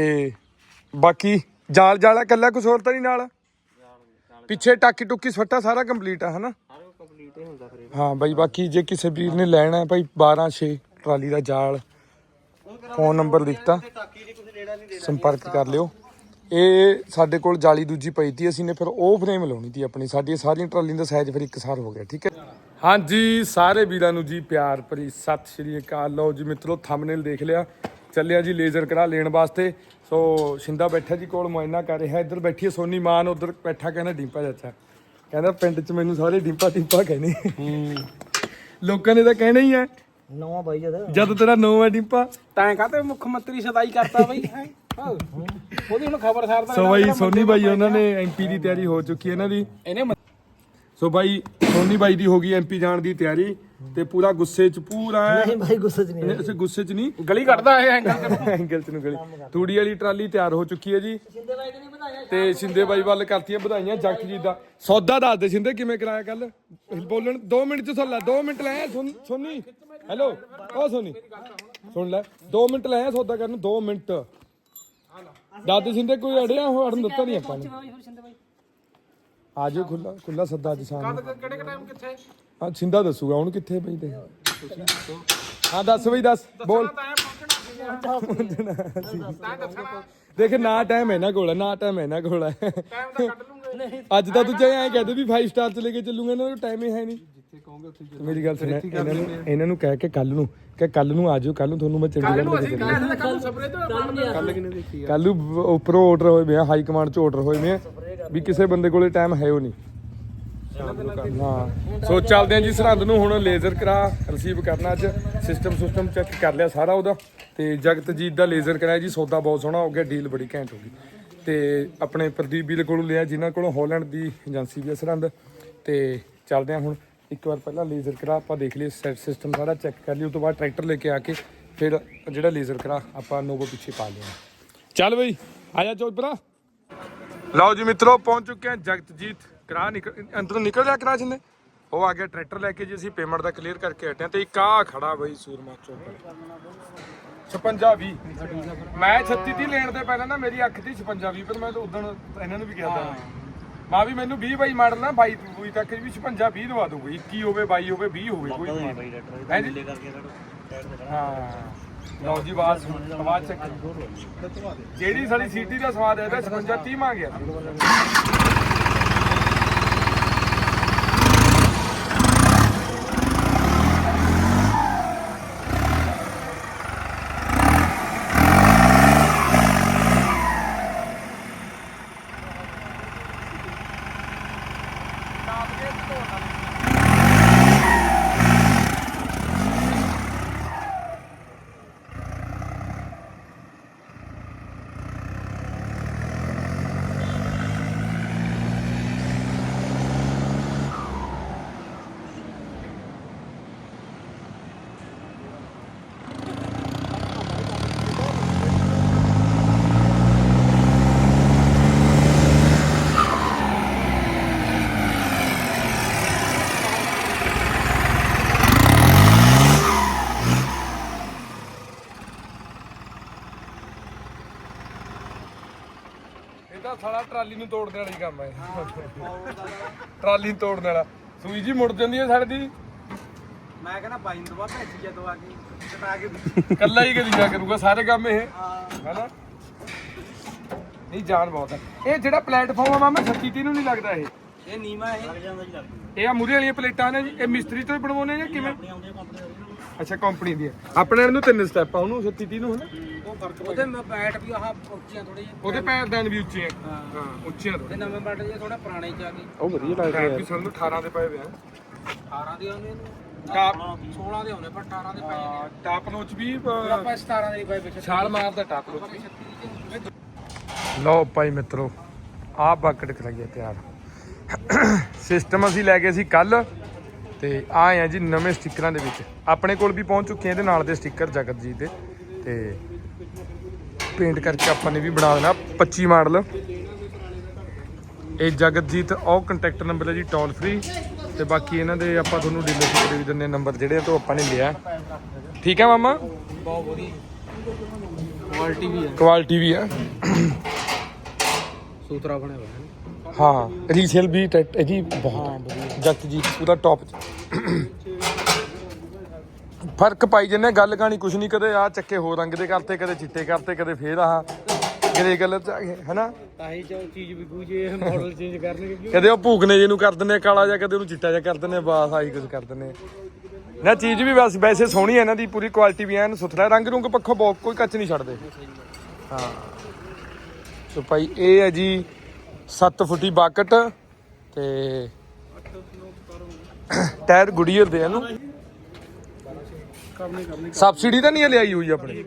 ਤੇ ਬਾਕੀ ਜਾਲ ਜਾਲਾ ਕੱਲਾ ਕੁਝ ਹੋਰ ਤਾਂ ਨਹੀਂ ਨਾਲ? ਪਿੱਛੇ ਟਾਕੀ ਟੁੱਕੀ ਸਵੱਟਾ ਸਾਰਾ ਕੰਪਲੀਟ ਆ, ਹਨਾ? ਕੰਪਲੀਟ ਹੀ ਹੁੰਦਾ ਫਿਰ ਹਾਂ ਬਾਈ, ਬਾਕੀ ਜੇ ਕਿਸੇ ਵੀਰ ਨੇ ਲੈਣਾ ਭਾਈ 12 6 ਟਰਾਲੀ ਦਾ ਜਾਲ, ਫੋਨ ਨੰਬਰ ਲਿਖਤਾ। ਸੰਪਰਕ ਕਰ ਲਿਓ। ਇਹ ਸਾਡੇ ਕੋਲ ਜਾਲੀ ਦੂਜੀ ਪਈ ਤੀ, ਅਸੀਂ ਨੇ ਫਿਰ ਉਹ ਫਰੇਮ ਲਾਉਣੀ ਤੀ ਆਪਣੀ। ਸਾਡੀਆਂ ਸਾਰੀਆਂ ਟਰਾਲੀਆਂ ਦਾ ਸਾਈਜ਼ ਫਿਰ ਇੱਕਸਾਰ ਹੋ ਗਿਆ, ਠੀਕ ਹੈ? ਹਾਂਜੀ, ਸਾਰੇ ਵੀਰਾਂ ਨੂੰ ਜੀ ਪਿਆਰ ਭਰੀ ਸਤਿ ਸ਼੍ਰੀ ਅਕਾਲ। ਲਓ ਜੀ ਮਿੱਤਰੋ ਥੰਬਨੇਲ ਦੇਖ ਲਿਆ। ਚੱਲਿਆ ਜੀ ਲੇਜ਼ਰ ਕਰਾ ਲੈਣ ਵਾਸਤੇ। ਸੋ ਸ਼ਿੰਦਾ ਬੈਠਾ ਜੀ ਕੋਲ ਮੁਆਇਨਾ ਕਰ ਰਿਹਾ। ਇੱਧਰ ਬੈਠੀ ਹੈ ਸੋਨੀ ਮਾਨ ਉਧਰ ਬੈਠਾ ਕਹਿੰਦਾ ਡਿੰਪਾ ਚਾਚਾ ਕਹਿੰਦਾ ਪਿੰਡ 'ਚ ਮੈਨੂੰ ਸਾਰੇ ਡਿੰਪਾ ਡਿੰਪਾ ਕਹਿੰਦੇ। ਲੋਕਾਂ ਨੇ ਤਾਂ ਕਹਿਣਾ ਹੀ ਹੈ। ਨਵਾਂ ਬਾਈ ਜਦ। ਜਦ ਤੇਰਾ ਨੋ ਹੈ ਡਿੰਪਾ। ਤਾਂ ਕਾਤੇ ਮੁੱਖ ਮੰਤਰੀ ਸਦਾਈ ਕਰਤਾ ਬਾਈ। ਹੈਂ? ਉਹਦੀ ਹੁਣ ਖਬਰ ਸਾਰਦਾ ਸੋ ਬਾਈ ਸੋਨੀ ਬਾਈ ਉਹਨਾਂ ਨੇ ਐਮਪੀ ਦੀ ਤਿਆਰੀ ਹੋ ਚੁੱਕੀ ਹੈ ਇਹਨਾਂ ਦੀ। ਇਹਨੇ ਸੋ ਬਾਈ ਸੋਨੀ ਬਾਈ ਦੀ ਹੋ ਗਈ ਐਮਪੀ ਜਾਣ ਦੀ ਤਿਆਰੀ। ਤੇ ਪੂਰਾ ਗੁੱਸੇ 'ਚ ਪੂਰਾ ਨਹੀਂ ਭਾਈ ਗੁੱਸੇ ਚ ਨਹੀਂ ਅਸੀਂ ਗੁੱਸੇ 'ਚ ਨਹੀਂ। ਗਲੀ ਕੱਢਦਾ ਇਹ ਐਂਗਲ ਐਂਗਲ 'ਚ ਨੂੰ ਗਲੀ। ਤੂੜੀ ਵਾਲੀ ਟਰਾਲੀ ਤਿਆਰ ਹੋ ਚੁੱਕੀ ਹੈ ਜੀ। ਸਿੰਦੇ ਬਾਈ ਨੇ ਵਧਾਇਆ ਤੇ ਸ਼ਿੰਦੇ ਬਾਈ ਵੱਲ ਕਰਤੀਆਂ ਵਧਾਈਆਂ ਜਗਤ ਜੀ ਦਾ। ਸੌਦਾ ਦੱਸ ਦੇ ਸ਼ਿੰਦੇ ਕਿਵੇਂ ਕਰਾਇਆ ਕੱਲ ਬੋਲਣ 2 ਮਿੰਟ 'ਚ ਸੁਣ ਲੈ 2 ਮਿੰਟ ਲੈ ਸੁਣ ਸੋਨੀ। ਹੈਲੋ ਓ ਸੋਨੀ। ਸੁਣ ਲੈ 2 ਮਿੰਟ ਲੈ ਸੌਦਾ ਕਰਨ 2 ਮਿੰਟ। ਦਾਦੇ ਸ਼ਿੰਦੇ ਕੋਈ ਅੜਿਆ ਹੋ ਅੜਨ ਦਿੱਤਾ ਨਹੀਂ ਆਪਾਂ ਨੂੰ। ਆਜੋ ਖੁੱਲਾ ਖੁੱਲਾ ਸੱਦਾ ਅੱਜ ਸ਼ਾਮ ਨੂੰ। ਕਿਹੜੇ ਟਾਈਮ ਕਿੱਥੇ? ਹਾਂ ਛਿੰਦਾ ਦੱਸੂਗਾ ਹੁਣ ਕਿੱਥੇ ਪਈ ਤੇ ਹਾਂ ਦੱਸ ਬਈ ਦੱਸ ਬੋਲ। ਦੇਖ ਨਾ ਟਾਈਮ ਹੈ ਨਾ ਕੋਲ ਨਾ ਟਾਈਮ ਹੈ ਨਾ ਕੋਲ ਟਾਈਮ ਤਾਂ ਕੱਢ ਲੂੰਗੇ ਅੱਜ ਤਾਂ ਤੂੰ ਚਾਹੇ ਐਂ ਕਹਦੇ ਵੀ 5 ਸਟਾਰ ਚ ਲੈ ਕੇ ਚੱਲੂਗਾ ਨੂੰ ਟਾਈਮ ਹੀ ਹੈ ਨਹੀਂ। ਜਿੱਥੇ ਕਹੋਗੇ ਉੱਥੇ ਤੇ ਮੇਰੀ ਗੱਲ ਸੁਣ ਇਹਨਾਂ ਨੂੰ ਇਹਨਾਂ ਨੂੰ ਕਹਿ ਕੇ ਕੱਲ ਨੂੰ ਕਿ ਕੱਲ ਨੂੰ ਆਜੋ ਕੱਲ ਨੂੰ ਤੁਹਾਨੂੰ ਮੈਂ ਚੰਡੀਗੜ੍ਹ ਲੈ ਕੇ ਚੱਲੂਗਾ। ਕੱਲ ਸਪਰੇ ਤੋਂ ਕੱਲ ਕਿਨੇ ਦੇਖੀ ਕੱਲ ਨੂੰ ਉੱਪਰੋਂ ਆਰਡਰ ਹੋਏ ਵੇ ਆ ਹਾਈ ਕਮਾਂਡ ਚ ਆਰਡਰ ਹੋਏ ਵੇ ਆ ਵੀ ਕਿਸੇ ਬੰਦੇ ਕੋਲੇ ਟਾਈਮ ਹੈ ਉਹ ਨਹੀਂ। ਹਾਂ। ਸੋ ਚੱਲਦੇ ਆ ਜੀ ਸਰਹੰਦ ਨੂੰ ਹੁਣ ਲੇਜ਼ਰ ਕਰਾ ਰਿਸੀਵ ਕਰਨਾ ਅੱਜ। ਸਿਸਟਮ ਸਿਸਟਮ ਚੈੱਕ ਕਰ ਲਿਆ ਸਾਰਾ ਉਹਦਾ। ਤੇ ਜਗਤਜੀਤ ਦਾ ਲੇਜ਼ਰ ਕਰਾਇਆ ਜੀ ਸੌਦਾ ਬਹੁਤ ਸੋਹਣਾ ਹੋ ਗਿਆ ਡੀਲ ਬੜੀ ਘੈਂਟ ਹੋ ਗਈ। ਤੇ ਆਪਣੇ ਪ੍ਰਦੀਪ ਵੀਰ ਕੋਲੋਂ ਲਿਆ ਜਿਨ੍ਹਾਂ ਕੋਲੋਂ ਹਾਲੈਂਡ ਦੀ ਏਜੰਸੀ ਵੀ ਹੈ ਸਰਹੰਦ। ਤੇ ਚੱਲਦੇ ਆ ਹੁਣ ਇੱਕ ਵਾਰ ਪਹਿਲਾਂ ਲੇਜ਼ਰ ਕਰਾ ਆਪਾਂ ਦੇਖ ਲਈਏ ਸੈਟ ਸਿਸਟਮ ਸਾਰਾ ਚੈੱਕ ਕਰ ਲਈ ਉਸ ਤੋਂ ਬਾਅਦ ਟਰੈਕਟਰ ਲੈ ਕੇ ਆ ਕੇ ਫਿਰ ਜਿਹੜਾ ਲੇਜ਼ਰ ਕਰਾ ਆਪਾਂ ਨੋਵੋ ਪਿੱਛੇ ਪਾ ਲਿਆ। ਚੱਲ ਬਈ ਆ ਜਾ ਚੋਪਰਾ ਲਓ ਜੀ ਮਿੱਤਰੋ ਪਹੁੰਚ ਚੁੱਕੇ ਹਾਂ ਜਗਤਜੀਤ ਕਰਾ ਨਿਕਲ ਅੰਦਰੋਂ ਨਿਕਲ ਜਾ ਕਰਾ ਜਿੰਨੇ? ਉਹ ਆ ਗਿਆ ਟਰੈਕਟਰ ਲੈ ਕੇ ਜੀ ਅਸੀਂ ਪੇਮੈਂਟ ਦਾ ਕਲੀਅਰ ਕਰਕੇ ਹਟੇ ਤੇ ਇੱਕ ਆ ਖੜਾ ਬਈ ਸੂਰਮਾ ਚੋਪਰ 56 20 ਮੈਂ 36 ਦੀ ਲੈਣ ਦੇ ਪਹਿਲਾਂ ਨਾ ਮੇਰੀ ਅੱਖ ਦੀ 56 20 ਪਰ ਮੈਂ ਤਾਂ ਉਦੋਂ ਇਹਨਾਂ ਨੂੰ ਵੀ ਕਿਹਾ ਤਾ। ਮਾਂ ਵੀ ਮੈਨੂੰ 20 ਬਾਈ ਮਾਡਲ ਨਾ 22 22 ਤੱਕ ਵੀ 56 20 ਦਵਾ ਦੂੰਗਾ 21 ਹੋਵੇ 22 ਹੋਵੇ 20 ਹੋਵੇ ਕੋਈ ਨਹੀਂ ਹੈ ਲਓ ਜੀ ਬਾਤ ਆਵਾਜ਼ ਚੈੱਕ। ਜਿਹੜੀ ਸਾਡੀ ਸੀਟੀ ਦਾ ਸਵਾਦ ਹੈ ਇਹਦਾ 56 30 ਆ ਇਹ ਤਾਂ ਸਾਲਾ ਟਰਾਲੀ ਨੂੰ ਤੋੜਨ ਵਾਲੀ ਕੰਮ ਹੈ ਟਰਾਲੀ ਨੂੰ ਤੋੜਨ ਵਾਲਾ। ਸੂਈ ਜੀ ਮੁੜ ਜਾਂਦੀ ਹੈ ਸਾਡੇ ਦੀ। ਮੈਂ ਕਹਿੰਦਾ ਬਾਈ ਨੂੰ ਦਵਾ ਭੈਸੀ ਜਾਂ ਦਵਾ ਕੇ ਕਟਾ ਕੇ ਕੱਲਾ ਹੀ ਕਰੀ ਜਾ ਕਰੂਗਾ ਸਾਰੇ ਕੰਮ ਇਹ। ਹੈਨਾ? ਨਹੀਂ ਜਾਨ ਬਹੁਤ ਹੈ ਇਹ ਜਿਹੜਾ ਪਲੇਟਫਾਰਮ ਆ ਮਾਮਾ 36 ਨੂੰ ਨਹੀਂ ਲੱਗਦਾ ਇਹ। ਇਹ ਨੀਮਾ ਇਹ। ਇਹ ਆ ਮੂਰੇ ਵਾਲੀਆਂ ਪਲੇਟਾਂ ਨੇ ਜੀ। ਇਹ ਮਿਸਤਰੀ ਤੋਂ ਹੀ ਬਣਵਾਉਣੇ ਜਾਂ ਕਿਵੇਂ? ਅੱਛਾ ਕੰਪਨੀ ਦੀ ਹੈ ਆਪਣੇ ਨੂੰ ਤਿੰਨ ਸਟੈਪ ਆ। ਉਹਨੂੰ 37 ਨੂੰ ਹਨਾ? ਉਹ ਫ਼ਰਕ ਉਹਦੇ ਮੈਂ ਬੈਟ ਵੀ ਆਹ ਉੱਚੀਆਂ ਥੋੜੀ ਜਿਹੀ ਉਹਦੇ ਪੈਰਦਾਨ ਵੀ ਉੱਚੇ ਆ ਹਾਂ। ਹਾਂ ਉੱਚੇ ਆ ਤੇ ਨਵੇਂ ਬੈਟ ਜੇ ਥੋੜਾ ਪੁਰਾਣੇ ਚ ਆ ਗਏ ਉਹ ਵਧੀਆ ਲੱਗਦਾ ਹੈ ਸਾਨੂੰ 18 ਦੇ ਪਏ ਵੇ ਆ। 18 ਦੇ ਆਉਂਦੇ ਨੇ ਟਾਪ 16 ਦੇ ਆਉਂਦੇ ਪਰ 18 ਦੇ ਪਏ ਨੇ। ਟਾਪ ਨੋਚ ਵੀ ਫਿਰ ਆਪਾਂ 17 ਦੇ ਨਹੀਂ ਪਏ ਪਿੱਛੇ। ਛਾਲ ਮਾਰਦਾ ਟਾਪ ਨੋਚ ਵੀ। 36 ਦੇ ਲਓ ਭਾਈ ਮਿੱਤਰੋ ਆਹ ਬਕਟ ਕਰਾਈਏ ਤਿਆਰ। ਸਿਸਟਮ ਅਸੀਂ ਲੈ ਗਏ ਸੀ ਕੱਲ ਤੇ ਆਏ ਆ ਜੀ ਨਵੇਂ ਸਟickਰਾਂ ਦੇ ਵਿੱਚ। ਆਪਣੇ ਕੋਲ ਵੀ ਪਹੁੰਚ ਚੁੱਕੇ ਆ ਇਹਦੇ ਨਾਲ ਦੇ ਸਟicker ਜਗਤ ਜੀ ਦੇ ਤੇ ਪੇਂਟ ਕਰਕੇ ਆਪਾਂ ਨੇ ਵੀ ਬਣਾ ਦੇਣਾ 25 ਮਾਡਲ। ਇਹ ਜਗਤਜੀਤ ਉਹ ਕੰਟੈਕਟ ਨੰਬਰ ਹੈ ਜੀ ਟੋਲ ਫ੍ਰੀ ਤੇ ਬਾਕੀ ਇਹਨਾਂ ਦੇ ਆਪਾਂ ਤੁਹਾਨੂੰ ਡੀਲਰਸ਼ਿਪ ਦੇ ਵੀ ਦਿੰਨੇ ਨੰਬਰ ਜਿਹੜੇ ਤੋਂ ਆਪਾਂ ਨੇ ਲਿਆ। ਠੀਕ ਹੈ ਮਾਮਾ? ਬਹੁਤ ਵਧੀਆ। ਕੁਆਲਿਟੀ ਵੀ ਹੈ। ਕੁਆਲਿਟੀ ਵੀ ਆ ਸੂਤਰਾ ਬਣਿਆ ਹੋਇਆ ਹੈ। ਹਾਂ ਰੀਸੇਲ ਵੀ ਇਹਦੀ ਬਹੁਤ ਜੱਟ ਜੀ ਪੂਰਾ ਟੌਪ ਫ਼ਰਕ ਪਾਈ ਜੰਨੇ ਗੱਲ ਕਹਾਣੀ ਕੁਛ ਨਹੀਂ ਕਦੇ ਆ ਚੱਕੇ ਹੋ ਰੰਗ ਦੇ ਕਰਤੇ ਕਦੇ ਚਿੱਟੇ ਕਰਤੇ ਕਦੇ ਫੇਰ ਆਹ ਗ੍ਰੇ ਕਲਰ ਚ ਆ ਗਏ ਹਨਾ? ਤਾਂ ਹੀ ਚੋ ਚੀਜ਼ ਵਿਕੂ ਜੇ ਮਾਡਲ ਚੇਂਜ ਕਰਨਗੇ ਕਿਉਂ? ਕਦੇ ਉਹ ਭੂਕਨੇ ਜੇ ਨੂੰ ਕਰ ਦਿੰਦੇ ਆ ਕਾਲਾ ਜਾਂ ਕਦੇ ਉਹਨੂੰ ਚਿੱਟਾ ਜਿਹਾ ਕਰ ਦਿੰਦੇ ਆ, ਬਸ ਆਹੀ ਕੁਝ ਕਰ ਦਿੰਦੇ ਆ। ਨਾ ਚੀਜ਼ ਵੀ ਵੈਸੇ ਵੈਸੇ ਸੋਹਣੀ ਹੈ ਇਹਨਾਂ ਦੀ ਪੂਰੀ ਕੁਆਲਿਟੀ ਵੀ ਐਨ ਸੁਥਰਾ ਰੰਗ ਰੁੰਗ ਪੱਖੋਂ ਬਹੁਤ ਕੋਈ ਕੱਚ ਨਹੀਂ ਛੱਡਦੇ। ਹਾਂ। ਸੋ ਭਾਈ ਇਹ ਹੈ ਜੀ 7 ਫੁੱਟੀ ਬਾਕਟ ਤੇ ਟਾਇਰ ਗੁੜੀਅਰ ਦੇ ਇਹਨੂੰ। ਸਬਸਿਡੀ ਤਾਂ ਨਹੀਂ ਹਲੇ ਆਈ ਹੋਈ ਆਪਣੇ?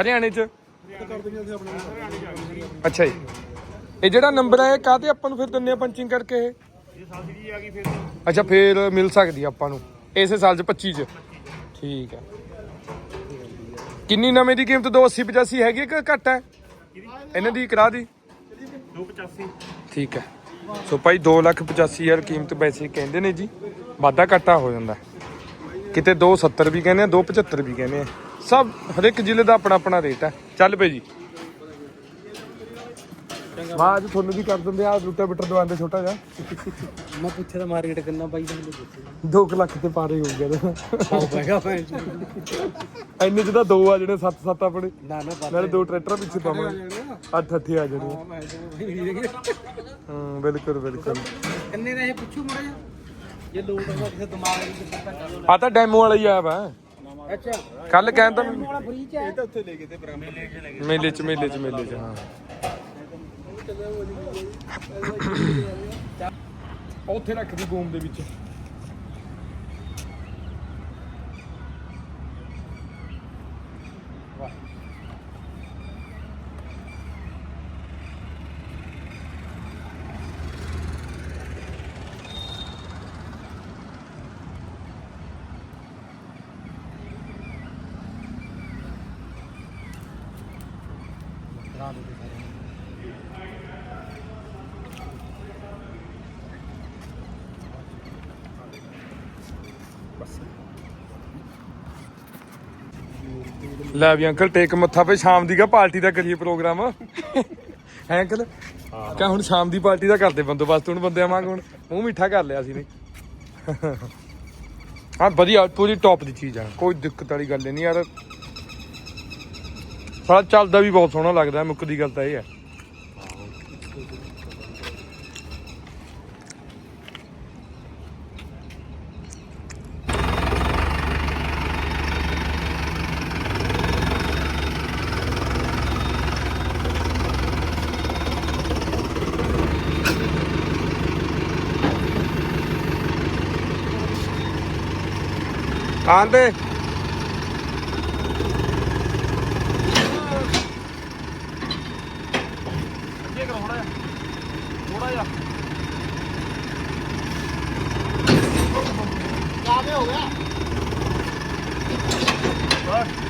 ਹਰਿਆਣੇ ਚ? ਅੱਛਾ ਜੀ। ਇਹ ਜਿਹੜਾ ਨੰਬਰ ਹੈ ਕਾਹਤੇ ਆਪਾਂ ਨੂੰ ਫਿਰ ਆ ਪੰਚਿੰਗ ਕਰਕੇ ਇਹ? ਅੱਛਾ ਫੇਰ ਮਿਲ ਸਕਦੀ ਆ ਆਪਾਂ ਨੂੰ ਇਸੇ ਸਾਲ ਚ 25 ਚ। ਠੀਕ ਹੈ। ਕਿੰਨੀ ਨਵੇਂ ਦੀ ਕੀਮਤ? 280 85 ਹੈਗੀ ਕਿ ਘੱਟ ਹੈ? ਇਹਨਾਂ ਦੀ ਕਰਾ ਦੀ। 285 ਠੀਕ ਹੈ। ਸੋ ਭਾਈ 285000 ਕੀਮਤ ਵੈਸੇ ਕਹਿੰਦੇ ਨੇ ਜੀ। ਵਾਧਾ ਘਾਟਾ ਹੋ ਜਾਂਦਾ। ਹੈ। ਕਿਤੇ 270 ਵੀ ਕਹਿੰਦੇ ਆ 275 ਵੀ ਕਹਿੰਦੇ ਆ। ਸਭ ਹਰ ਇੱਕ ਜ਼ਿਲ੍ਹੇ ਦਾ ਆਪਣਾ ਆਪਣਾ ਰੇਟ ਹੈ। ਚੱਲ ਪਏ ਜੀ। ਬਾਅਦ ਤੁਹਾਨੂੰ ਵੀ ਕਰ ਦਿੰਦੇ ਆ ਰੂਟਾ ਬਿਟਰ ਦਵਾਉਂਦੇ ਛੋਟਾ ਜਿਹਾ। ਮੈਂ ਪੁੱਛਿਆ ਤਾਂ ਮਾਰਕੀਟ ਕਿੰਨਾ ਪਾਈ ਤਾਂ ਮੈਨੂੰ ਪੁੱਛਿਆ 2 ਲੱਖ ਤੇ ਪਾਰੇ ਹੋ ਗਿਆ ਤਾਂ ਪੈਗਾ ਭੈਣ। ਇੰਨੇ ਚ ਤਾਂ ਦੋ ਆ ਜਿਹੜੇ 7 7 ਆਪਣੇ। ਨਾ ਨਾ ਪਤਾ ਨਾਲੇ ਦੋ ਟਰੈਕਟਰ ਪਿੱਛੇ ਪਾਵਾਂਗੇ। ਅੱਠ ਅੱਠੇ ਆ ਜਿਹੜੇ। ਹਾਂ ਬਿਲਕੁਲ ਬਿਲਕੁਲ। ਕਿੰਨੇ ਦਾ ਇਹ ਪੁੱਛੂ ਮੜਾ ਜਾ ਜੇ ਕਿਸੇ ਦਿਮਾਗ ਤੱਕ ਆ ਤਾਂ ਡੈਮੋ ਵਾਲਾ ਹੀ ਆ ਵਾ ਅੱਛਾ। ਕੱਲ ਕਹਿੰਦਾ ਵਾਲਾ ਫ੍ਰੀ ਚ ਹੈ? ਮੇਲੇ ਚ ਮੇਲੇ ਚ ਮੇਲੇ ਚ ਹਾਂ। ਉੱਥੇ ਰੱਖ ਦੀ ਗੋਮ ਦੇ ਵਿੱਚ। ਲੈ ਵੀ ਅੰਕਲ ਟੇਕ ਮੱਥਾ ਪੇ, ਸ਼ਾਮ ਦੀ ਕਾ ਪਾਰਟੀ ਦਾ ਕਰੀਏ ਪ੍ਰੋਗਰਾਮ। ਹੈ ਅੰਕਲ? ਕਾ ਹੁਣ ਸ਼ਾਮ ਦੀ ਪਾਰਟੀ ਦਾ ਕਰਦੇ ਬੰਦੋਬਸਤ, ਹੁਣ ਬੰਦਿਆਂ ਵਾਂਗ ਹੁਣ। ਮੂੰਹ ਮਿੱਠਾ ਕਰ ਲਿਆ ਸੀ ਨੇ। ਹਾਂ, ਵਧੀਆ, ਪੂਰੀ ਟੌਪ ਦੀ ਚੀਜ਼ ਆ। ਕੋਈ ਦਿੱਕਤ ਵਾਲੀ ਗੱਲ ਨਹੀਂ ਯਾਰ। ਸਾਲਾ ਚੱਲਦਾ ਵੀ ਬਹੁਤ ਸੋਹਣਾ ਲੱਗਦਾ ਮੁੱਕ ਦੀ ਗੱਲ ਤਾਂ ਇਹ ਹੈ। ਆਂਦੇ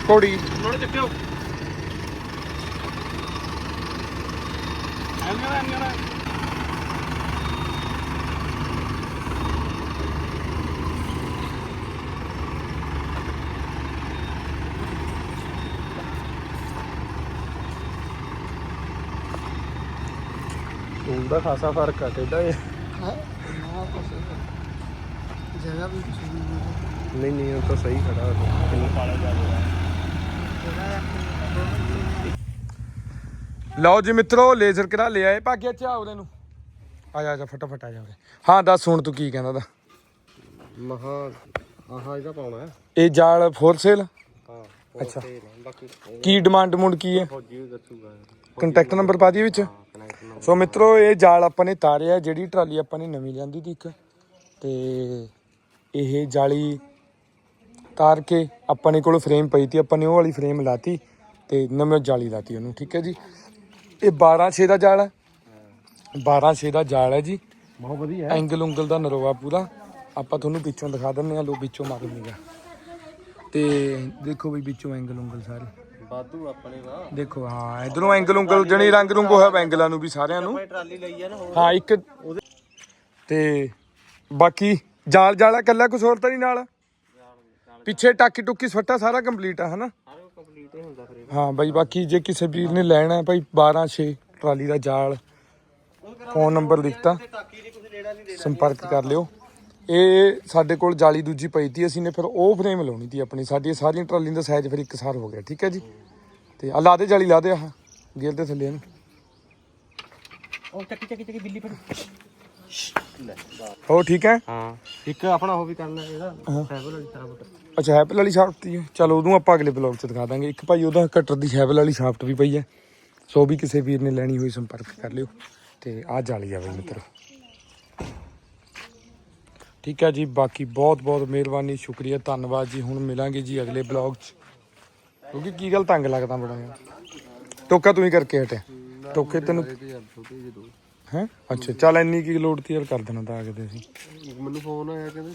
ਕੋੜੀ ਲੋੜ ਚੱਕਿਓ ਐਵੇਂ ਨਾ ਐਵੇਂ ਨਾ। ਉਹਦਾ ਖਾਸਾ ਫ਼ਰਕ ਆ ਟੇਡਾ ਇਹ ਜਗ੍ਹਾ ਵੀ ਨਹੀਂ ਨਹੀਂ ਉਹ ਤਾਂ ਸਹੀ ਖੜਾ ਲਓ ਜੀ ਮਿੱਤਰੋ ਲੇਜ਼ਰ ਕਰਾ ਲਿਆ ਏ ਭਾਗਿਆ ਚਾ ਉਹਦੇ ਨੂੰ ਆ ਜਾ ਆ ਜਾ ਫਟਾਫਟ ਆ ਜਾ ਉਰੇ। ਹਾਂ ਦੱਸ ਹੁਣ ਤੂੰ ਕੀ ਕਹਿੰਦਾ ਦਾ ਮਹਾ ਆਹ ਇਹਦਾ ਪਾਉਣਾ ਹੈ। ਇਹ ਜਾਲ ਫੋਰ ਸੇਲ ਹਾਂ ਅੱਛਾ। ਬਾਕੀ ਕੀ ਡਿਮਾਂਡ ਮੁੰਡ ਕੀ ਹੈ? ਫੌਜੀ ਵੀ ਦੱਸੂਗਾ। ਕੰਟੈਕਟ ਨੰਬਰ ਪਾ ਦਈਏ ਵਿੱਚ? ਕਨੈਕਟ ਸੋ ਮਿੱਤਰੋ ਇਹ ਜਾਲ ਆਪਾਂ ਨੇ ਤਾਰਿਆ ਜਿਹੜੀ ਟਰਾਲੀ ਆਪਾਂ ਨੇ ਨਵੀਂ ਲਿਆਂਦੀ ਤੀ ਇੱਕ। ਤੇ ਇਹ ਜਾਲੀ ਤਾਰ ਕੇ ਆਪਾਂ ਨੇ ਕੋਲ ਫਰੇਮ ਪਈ ਤੀ ਆਪਾਂ ਨੇ ਉਹ ਵਾਲੀ ਫਰੇਮ ਲਾਤੀ ਤੇ ਨਵੀਂ ਜਾਲੀ ਲਾਤੀ ਉਹਨੂੰ ਠੀਕ ਹੈ ਜੀ? ਇਹ 12 6 ਦਾ ਜਾਲ ਹੈ। 12 6 ਦਾ ਜਾਲ ਹੈ ਜੀ। ਬਹੁਤ ਵਧੀਆ ਐਂਗਲ ਉਂਗਲ ਦਾ ਨਰੋਆ ਪੂਰਾ। ਆਪਾਂ ਤੁਹਾਨੂੰ ਵਿੱਚੋਂ ਦਿਖਾ ਦਿੰਨੇ ਆ ਲੋ ਵਿੱਚੋਂ ਮਾਰ ਲਈਗਾ ਤੇ ਦੇਖੋ ਵੀ ਵਿੱਚੋਂ ਐਂਗਲ ਉਂਗਲ ਸਾਰੇ। ਬਾਦੂ ਆਪਣੇ ਵਾ ਦੇਖੋ ਹਾਂ ਇਧਰੋਂ ਐਂਗਲ ਉਂਗਲ ਜਣੀ ਰੰਗ ਰੁੰਗ ਹੋਇਆ ਵਾ ਐਂਗਲਾਂ ਨੂੰ ਵੀ ਸਾਰਿਆਂ ਨੂੰ। ਟਰਾਲੀ ਲਈ ਆ ਨਾ ਹੋਰ ਹਾਂ ਇੱਕ ਤੇ ਬਾਕੀ ਜਾਲ ਜਾਲਾ ਕੱਲਾ ਕੁਝ ਹੋਰ ਤਾਂ ਨਹੀਂ ਨਾਲ? ਪਿੱਛੇ ਟਾਕੀ ਟੁੱਕੀ ਸਵੱਟਾ ਸਾਰਾ ਕੰਪਲੀਟ ਆ, ਹਨਾ? ਕੰਪਲੀਟ ਹੀ ਹੁੰਦਾ ਫਿਰ ਹਾਂ ਬਾਈ, ਬਾਕੀ ਜੇ ਕਿਸੇ ਵੀਰ ਨੇ ਲੈਣਾ ਹੈ ਭਾਈ 12 6 ਟਰਾਲੀ ਦਾ ਜਾਲ, ਫੋਨ ਨੰਬਰ ਲਿਖਤਾ। ਸੰਪਰਕ ਕਰ ਲਿਓ। ਇਹ ਸਾਡੇ ਕੋਲ ਜਾਲੀ ਦੂਜੀ ਪਈ ਤੀ, ਅਸੀਂ ਨੇ ਫਿਰ ਉਹ ਫਰੇਮ ਲਾਉਣੀ ਤੀ ਆਪਣੀ। ਸਾਡੀਆਂ ਸਾਰੀਆਂ ਟਰਾਲੀਆਂ ਦਾ ਸਾਈਜ਼ ਫਿਰ ਇੱਕਸਾਰ ਹੋ ਗਿਆ, ਠੀਕ ਹੈ ਜੀ? ਤੇ ਆ, ਲਾ ਦੇ ਜਾਲੀ, ਲਾ ਦੇ ਆਹ ਗੇਲ ਦੇ ਥੱਲੇ ਇਹਨੂੰ। ਉਹ ਚੱਕੀ ਚੱਕੀ ਚੱਕੀ, ਬਿੱਲੀ ਫੜ। ਹੋ ਠੀਕ ਹੈ? ਹਾਂ। ਇੱਕ ਆਪਣਾ ਉਹ ਵੀ ਕਰਨਾ ਇਹਦਾ ਸੈਵਲ ਵਾਲੀ ਸਾਬਟ ਅੱਛਾ ਹੈਪਲ ਵਾਲੀ ਸ਼ਾਫਟ ਹੈ ਚਲੋ ਉਹਨੂੰ ਆਪਾਂ ਅਗਲੇ ਬਲੌਗ 'ਚ ਦਿਖਾ ਦਾਂਗੇ। ਇੱਕ ਭਾਈ ਉਹਦਾ ਕਟਰ ਦੀ ਹੈਪਲ ਵਾਲੀ ਸ਼ਾਫਟ ਵੀ ਪਈ ਹੈ। ਸੋ ਵੀ ਕਿਸੇ ਵੀਰ ਨੇ ਲੈਣੀ ਹੋਈ ਸੰਪਰਕ ਕਰ ਲਿਓ। ਤੇ ਆ ਜਾਲੀ ਆ ਬਈ ਮਿੱਤਰੋ। ਠੀਕ ਹੈ ਜੀ ਬਾਕੀ ਬਹੁਤ ਬਹੁਤ ਮਿਹਰਬਾਨੀ ਸ਼ੁਕਰੀਆ ਧੰਨਵਾਦ ਜੀ। ਹੁਣ ਮਿਲਾਂਗੇ ਜੀ ਅਗਲੇ ਬਲੌਗ 'ਚ। ਕਿਉਂਕਿ ਕੀ ਗੱਲ ਤੰਗ ਲੱਗਦਾ ਬੜਾ ਯਾਰ। ਟੋਕਾ ਤੂੰ ਹੀ ਕਰਕੇ ਹਟਿਆ। ਟੋਕੇ ਤੈਨੂੰ ਹੈ? ਅੱਛਾ, ਚੱਲ ਇੰਨੀ ਕੀ ਲੋੜ ਤੀ ਯਾਰ, ਕਰ ਦੇਣਾ ਤਾਂ ਅਗਦੇ ਅਸੀਂ। ਮੈਨੂੰ ਫੋਨ ਆਇਆ, ਕਹਿੰਦੇ